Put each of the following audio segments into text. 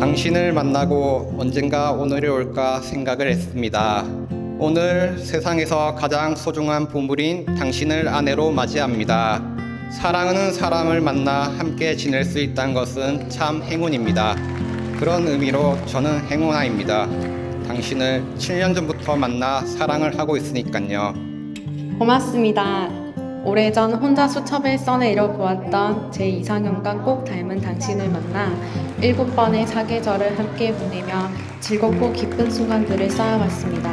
당신을 만나고 언젠가 오늘이 올까 생각을 했습니다. 오늘 세상에서 가장 소중한 보물인 당신을 아내로 맞이합니다. 사랑하는 사람을 만나 함께 지낼 수 있다는 것은 참 행운입니다. 그런 의미로 저는 행운아입니다. 당신을 7년 전부터 만나 사랑을 하고 있으니까요. 고맙습니다. 오래전 혼자 수첩을 써내 잃어보았던 제 이상형과 꼭 닮은 당신을 만나 일곱 번의 사계절을 함께 보내며 즐겁고 기쁜 순간들을 쌓아왔습니다.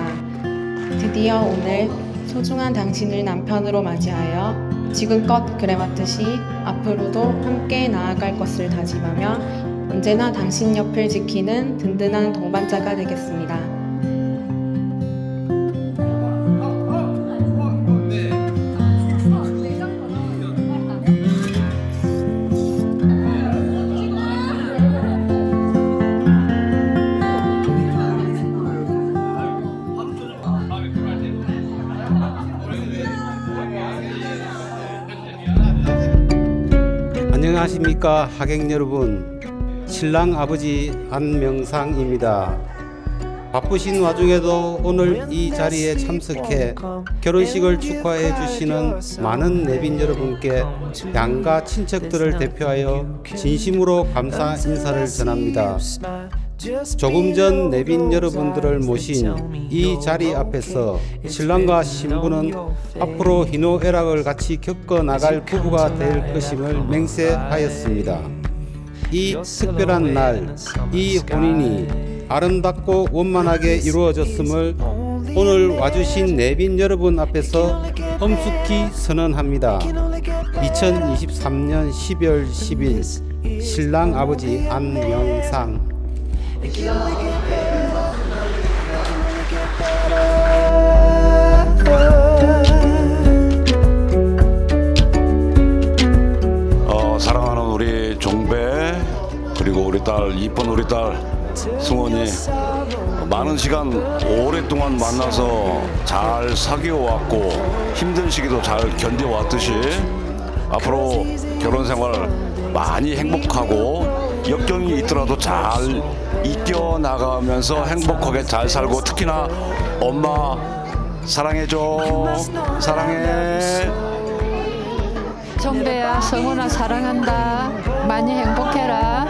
드디어 오늘 소중한 당신을 남편으로 맞이하여 지금껏 그래왔듯이 앞으로도 함께 나아갈 것을 다짐하며 언제나 당신 옆을 지키는 든든한 동반자가 되겠습니다. 안녕하십니까 하객 여러분. 신랑 아버지 안명상입니다. 바쁘신 와중에도 오늘 이 자리에 참석해 결혼식을 축하해 주시는 많은 내빈 여러분께 양가 친척들을 대표하여 진심으로 감사 인사를 전합니다 조금 전 내빈 여러분들을 모신 이 자리 앞에서 신랑과 신부는 앞으로 희노애락을 같이 겪어 나갈 부부가 될 것임을 맹세하였습니다. 이 특별한 날, 이 혼인이 아름답고 원만하게 이루어졌음을 오늘 와주신 내빈 여러분 앞에서 엄숙히 선언합니다. 2023년 12월 10일. 신랑 아버지 안명상 어, 사랑하는 우리 종배 그리고 우리 딸 이쁜 우리 딸 승원이 많은 시간 오랫동안 만나서 잘 사귀어 왔고 힘든 시기도 잘 견뎌 왔듯이 앞으로 결혼 생활 많이 행복하고 역경이 있더라도 잘 이겨 나가면서 행복하게 잘 살고 특히나 엄마 사랑해줘. 사랑해. 정배야 성훈아 사랑한다. 많이 행복해라.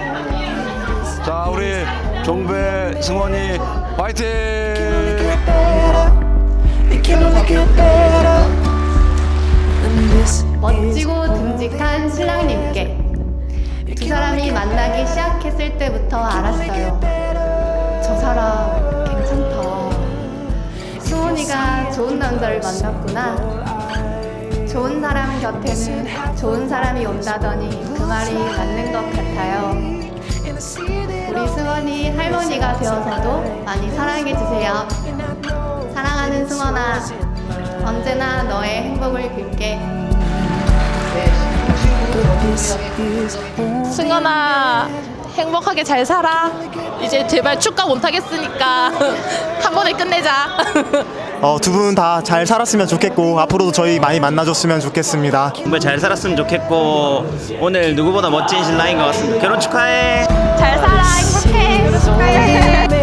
자 우리 종배 승원이 화이팅 만나기 시작했을 때부터 알았어요. 저 사람 괜찮다. 수원이가 좋은 남자를 만났구나. 좋은 사람 곁에는 좋은 사람이 온다더니 그 말이 맞는 것 같아요. 우리 승원이 할머니가 되어서도 많이 사랑해주세요. 사랑하는 승원아, 언제나 너의 행복을 빌게. 승현아 행복하게 잘 살아 이제 제발 축가 못 하겠으니까 한 번에 끝내자 어, 두 분 다 잘 살았으면 좋겠고 앞으로도 저희 많이 만나줬으면 좋겠습니다. 정말 잘 살았으면 좋겠고 오늘 누구보다 멋진 신랑인 것 같습니다. 결혼 축하해. 잘 살아 행복해 better.